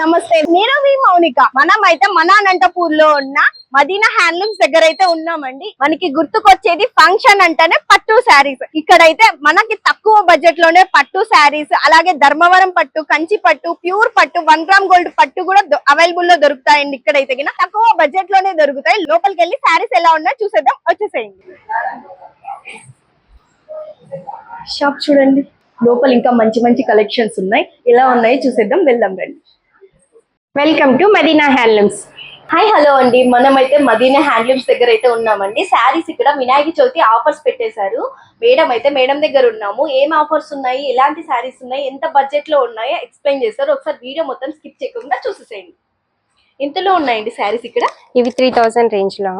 నమస్తే. నేను మీ మౌనిక. మనం అయితే మన అనంతపూర్లో ఉన్న మదీనా హ్యాండ్లూమ్స్ దగ్గర అయితే ఉన్నామండి. మనకి గుర్తుకొచ్చేది ఫంక్షన్ అంటేనే పట్టు శారీస్. ఇక్కడైతే మనకి తక్కువ బడ్జెట్లోనే పట్టు శారీస్ అలాగే ధర్మవరం పట్టు కంచి పట్టు ప్యూర్ పట్టు వన్ గ్రామ్ గోల్డ్ పట్టు కూడా అవైలబుల్లో దొరుకుతాయండి ఇక్కడైతే తక్కువ బడ్జెట్లోనే దొరుకుతాయి. లోపలికి వెళ్ళి శారీస్ ఎలా ఉన్నా చూసేద్దాం. వచ్చేసేయండి. షాప్ చూడండి. లోపల ఇంకా మంచి మంచి కలెక్షన్స్ ఉన్నాయి. ఎలా ఉన్నాయి చూసేద్దాం. వెళ్దాం రండి. Welcome to Madina handlooms hi hello అండి. మనమైతే మదీనా హ్యాండ్లూమ్స్ దగ్గర అయితే ఉన్నామండి. శారీస్ ఇక్కడ వినాయక చవితి ఆఫర్స్ పెట్టేశారు. మేడం అయితే మేడం దగ్గర ఉన్నాము. ఏం ఆఫర్స్ ఉన్నాయి? ఎలాంటి శారీస్ ఉన్నాయి? ఎంత బడ్జెట్లో ఉన్నాయో ఎక్స్ప్లెయిన్ చేస్తారు. ఒకసారి వీడియో మొత్తం స్కిప్ చేయకుండా చూసేసేయండి. ఎంతలో ఉన్నాయండి శారీస్ ఇక్కడ? ఇవి త్రీ థౌజండ్ రేంజ్లో.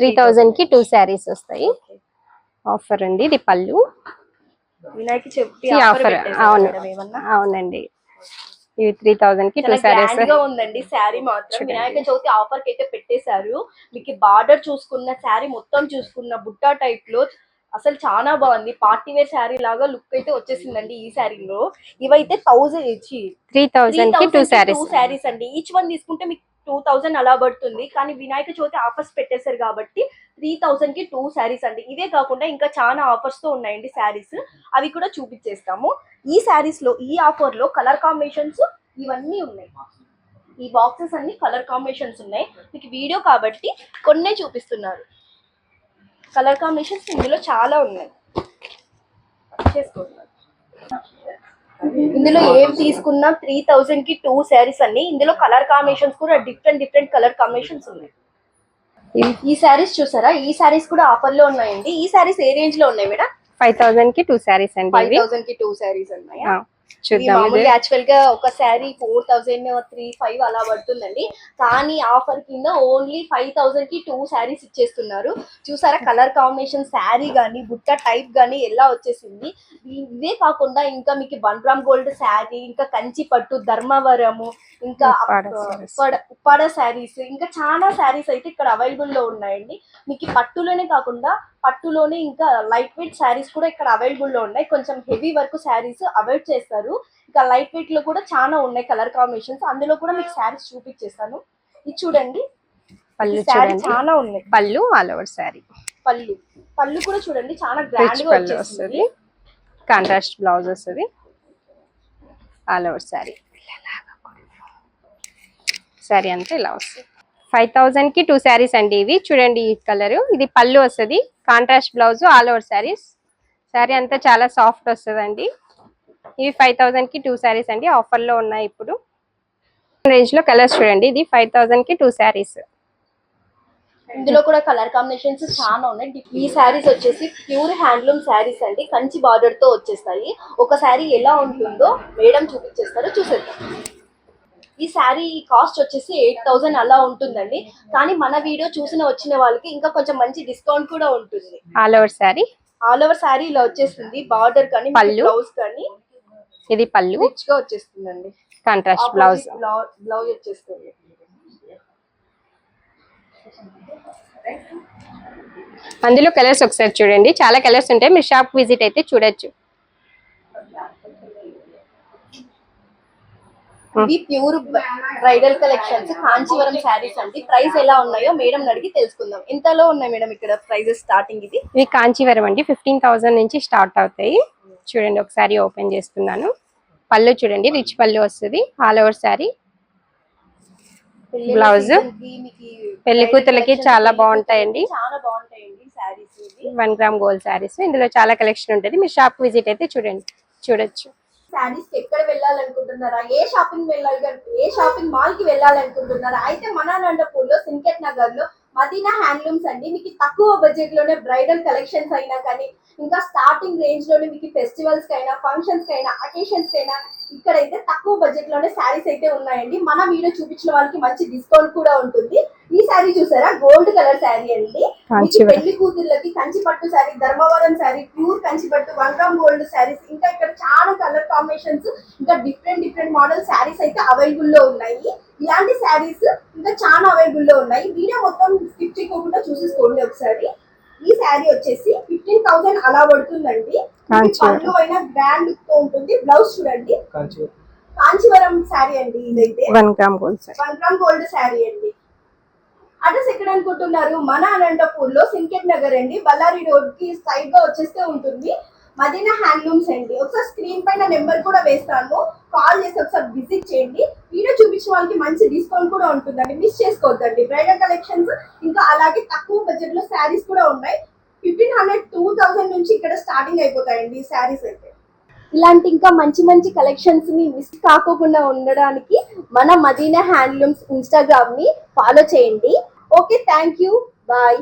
త్రీ థౌజండ్కి టూ శారీస్ వస్తాయి. ఆఫర్ అండి. ఇది పళ్ళు. వినాయక చవితి ఆఫర్ అవును. అవునండి. ఇవి త్రీ కి టూ ఉందండి శారీ మాత్రం. వినాయక చవితి ఆఫర్కి అయితే పెట్టేశారు. మీకు బార్డర్ చూసుకున్న శారీ మొత్తం చూసుకున్న బుట్టా టైప్లో అసలు చాలా బాగుంది. పార్టీ వేర్ శారీ లాగా లుక్ అయితే వచ్చేసిందండి ఈ శారీలో. ఇవైతే థౌజండ్ ఇచ్చి. త్రీ థౌజండ్కి టూ శారీస్ శారీస్ అండి. ఈచ్ వన్ తీసుకుంటే మీకు టూ థౌసండ్ అలా పడుతుంది. కానీ వినాయక చవితి ఆఫర్స్ పెట్టేశారు కాబట్టి త్రీ థౌసండ్కి టూ శారీస్ అండి. ఇవే కాకుండా ఇంకా చాలా ఆఫర్స్తో ఉన్నాయండి శారీస్. అవి కూడా చూపించేస్తాము. ఈ శారీస్లో ఈ ఆఫర్లో కలర్ కాంబినేషన్స్ ఇవన్నీ ఉన్నాయి. ఈ బాక్సెస్ అన్ని కలర్ కాంబినేషన్స్ ఉన్నాయి. మీకు వీడియో కాబట్టి కొన్నే చూపిస్తున్నారు. కలర్ కాంబినేషన్స్ ఇందులో చాలా ఉన్నాయి. చేసుకోండి. ఇందులో ఏం తీసుకున్నా? త్రీ థౌజండ్కి టూ శారీస్ అన్ని. ఇందులో కలర్ కాంబినేషన్స్ కూడా డిఫరెంట్ డిఫరెంట్ కలర్ కాంబినేషన్స్ ఉన్నాయి. ఈ శారీస్ చూసారా? ఈ శారీస్ కూడా ఆఫర్లో ఉన్నాయండి. ఈ శారీస్ ఏ రేంజ్లో ఉన్నాయి మేడం? ఫైవ్ థౌజండ్కి టూ శారీస్ అండి ఫైవ్ థౌసండ్కి టూ శారీస్ ఉన్నాయా? యాక్చువల్గా ఒక sari four thousand three five అలా పడుతుందండి. కానీ ఆఫర్ కింద ఓన్లీ ఫైవ్ థౌసండ్కి టూ శారీస్ ఇచ్చేస్తున్నారు. చూసారా కలర్ కాంబినేషన్ శారీ గానీ బుట్ట టైప్ గానీ ఎలా వచ్చేసింది? ఇవే కాకుండా ఇంకా మీకు వన్ గ్రామ్ గోల్డ్ శారీ ఇంకా కంచి పట్టు ధర్మవరము ఇంకా ఉప్పాడ శారీస్ ఇంకా చాలా శారీస్ అయితే ఇక్కడ అవైలబుల్లో ఉన్నాయండి. మీకు పట్టులోనే కాకుండా పట్టులోనే ఇంకా లైట్ వెయిట్ శారీస్ కూడా ఇక్కడ అవైలబుల్లో ఉన్నాయి. కొంచెం హెవీ వర్క్ శారీస్ అవాయిడ్ చేస్తారు. ఇంకా లైట్ వెయిట్లో కూడా చాలా ఉన్నాయి కలర్ కాంబినేషన్స్ అందులో కూడా మీకు శారీస్ చూపించేస్తాను. ఇది చూడండి. పళ్ళు చూడండి. చాలా ఉన్నాయి. పళ్ళు ఆల్ ఓవర్ శారీ పళ్ళు. పళ్ళు కూడా చూడండి. చాలా గ్రాండ్ పళ్ళు వస్తుంది. కాంట్రాస్ట్ బ్లౌజ్ వస్తుంది. ఆల్ ఓవర్ శారీ శారీ అంతా ఇలా వస్తుంది. ఫైవ్ థౌజండ్కి టూ శారీస్ అండి ఇవి. చూడండి ఈ కలర్. ఇది పళ్ళు వస్తుంది. Contrast blouse all over saris. Sari అంతా చాలా సాఫ్ట్ వస్తుందండి. ఇవి ఫైవ్ థౌజండ్కి టూ శారీస్ అండి. ఆఫర్లో ఉన్నాయి ఇప్పుడు. రేంజ్లో కలర్స్ చూడండి. ఇది ఫైవ్ థౌజండ్కి టూ శారీస్. ఇందులో కూడా కలర్ కాంబినేషన్స్ చాలా ఉన్నాయి. ఈ శారీస్ వచ్చేసి ప్యూర్ హ్యాండ్లూమ్ శారీస్ అండి. కంచి బార్డర్తో వచ్చేస్తాయి. ఒక శారీ ఎలా ఉంటుందో మేడం చూపించేస్తారో చూసేద్దాం. ఈ శారీ కాస్ట్ వచ్చేసి ఎయిట్ థౌసండ్ అలా ఉంటుందండి. కానీ మన వీడియో చూసిన వచ్చిన వాళ్ళకి ఇంకా కొంచెం మంచి డిస్కౌంట్ కూడా ఉంటుంది. All over sari? All over sari ఇలా వచ్చేస్తుంది బార్డర్ కానీ పళ్ళు. బ్లౌజ్ కానీ. ఇది పళ్ళు? రిచ్గా వచ్చేస్తుందండి కాంట్రాస్ట్ బ్లౌజ్ బ్లౌజ్ వచ్చేస్తుంది. అందులో కలర్స్ ఒకసారి చూడండి. చాలా కలర్స్ ఉంటాయి. మీరు షాప్ విజిట్ అయితే చూడొచ్చు. ఇవి pure bridal collections Kanchivaram saris అండి. ప్రైస్ ఎలా ఉన్నాయో మేడం అడిగి తెలుసుకుందాం. ఎంతలో ఉన్నాయి మేడం ఇక్కడ ప్రైజెస్ స్టార్టింగ్ ఇది? ఇవి కాంచీవరం అండి. ఫిఫ్టీన్ థౌసండ్ నుంచి స్టార్ట్ అవుతాయి. చూడండి ఒకసారి ఓపెన్ చేస్తున్నాను. పళ్ళు చూడండి రిచ్ పళ్ళు వస్తుంది. ఆల్ ఓవర్ శారీ మీకు పెళ్ళి collections చాలా బాగుంటాయండి. వన్ గ్రామ్ గోల్డ్ శారీస్ ఇందులో చాలా కలెక్షన్ ఉంటుంది. మీరు షాప్ విజిట్ అయితే చూడండి. చూడొచ్చు. శారీస్కి ఎక్కడ వెళ్ళాలనుకుంటున్నారా? ఏ షాపింగ్ వెళ్ళాలి ఏ షాపింగ్ మాల్కి వెళ్ళాలనుకుంటున్నారా? అయితే మన అనంతపూర్లో సింకెట్ నగర్లో మదీనా హ్యాండ్లూమ్స్ అండి. మీకు తక్కువ బడ్జెట్లోనే బ్రైడల్ కలెక్షన్స్ అయినా కానీ ఇంకా స్టార్టింగ్ రేంజ్లోనే మీకు ఫెస్టివల్స్ కైనా ఫంక్షన్స్ కైనా అకేషన్స్ కైనా ఇక్కడైతే తక్కువ బడ్జెట్లోనే శారీస్ అయితే ఉన్నాయండి. మన వీడియో చూపించిన వాళ్ళకి మంచి డిస్కౌంట్ కూడా ఉంటుంది. శారీ చూసారా? గోల్డ్ కలర్ శారీ అండి. పెళ్ళి కూతుర్లకి కంచి పట్టు శారీ ధర్మవరం శారీ ప్యూర్ కంచి పట్టు వన్ గ్రామ్ గోల్డ్ శారీస్. ఇంకా ఇక్కడ చాలా కలర్ కాంబినేషన్స్ ఇంకా డిఫరెంట్ డిఫరెంట్ మోడల్ శారీస్ అయితే అవైలబుల్లో ఉన్నాయి. ఇలాంటి శారీస్ ఇంకా చాలా అవైలబుల్లో ఉన్నాయి. వీడియో మొత్తం స్కిప్ చేయకుండా చూసేసుకోండి ఒకసారి. ఈ శారీ వచ్చేసి ఫిఫ్టీన్ థౌసండ్ అలా పడుతుందండి. పళ్ళు అయినా గ్రాండ్ లుక్తో ఉంటుంది. బ్లౌజ్ చూడండి. కాంచీవరం కాంచీవరం శారీ అండి ఇదైతే. వన్ గ్రామ్ గోల్డ్ శారీ అండి. అడ్రస్ ఎక్కడ అనుకుంటున్నారు మన అనంతపూర్లో సింకెట్ నగర్ అండి. బళ్ళారి రోడ్కి సైడ్గా వచ్చేస్తే ఉంటుంది. మదీనా హ్యాండ్లూమ్స్ అండి. ఒకసారి స్క్రీన్ పైన నెంబర్ కూడా వేస్తాను. కాల్ చేసి ఒకసారి విజిట్ చేయండి. వీడియో చూపించిన వాళ్ళకి మంచి డిస్కౌంట్ కూడా ఉంటుందండి. మిస్ చేసుకోవద్దండి. బ్రైడల్ కలెక్షన్స్ ఇంకా అలాగే తక్కువ బడ్జెట్లో శారీస్ కూడా ఉన్నాయి. ఫిఫ్టీన్ హండ్రెడ్ టూ థౌసండ్ నుంచి ఇక్కడ స్టార్టింగ్ అయిపోతాయండి ఈ శారీస్ అయితే. ఇలాంటి ఇంకా మంచి మంచి కలెక్షన్స్ని మిస్ కాకోకుండా ఉండడానికి మన మదీనా హ్యాండ్లూమ్స్ ఇన్స్టాగ్రామ్ని ఫాలో చేయండి. Okay thank you bye